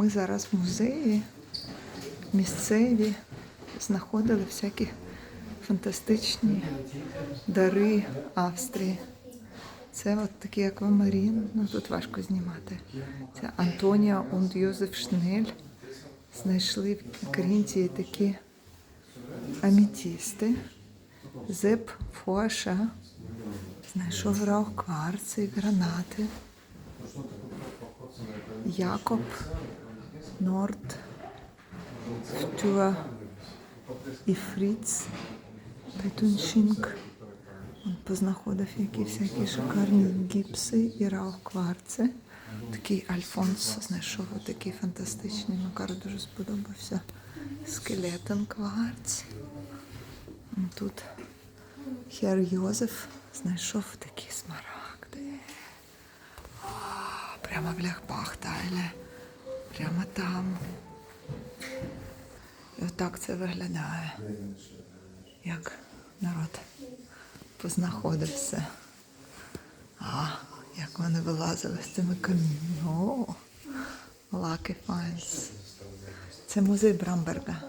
Ми зараз в музеї місцеві знаходили всякі фантастичні дари Австрії. Це от такий аквамарін, ну тут важко знімати. Це Антонія und Йозеф Шнель. Знайшли в Карінтії такі амітісти. Зеп Фуаша. Знайшов раух кварци, гранати. Якоб Норд. Стюа і Фріц. Петуншинк. Він познаходив які всякі шикарні гіпси і раух кварци. Такий Альфонс знайшов такий фантастичний. Макару дуже сподобався. Скелетон кварц. Тут Хер Йозеф знайшов такі смарагди. О, прямо в Ляхбахтайле. Прямо там. І отак це виглядає. Як народ познаходився. А, як вони вилазили з цими каміннями. О, Lucky Finds. Це музей Брамберга.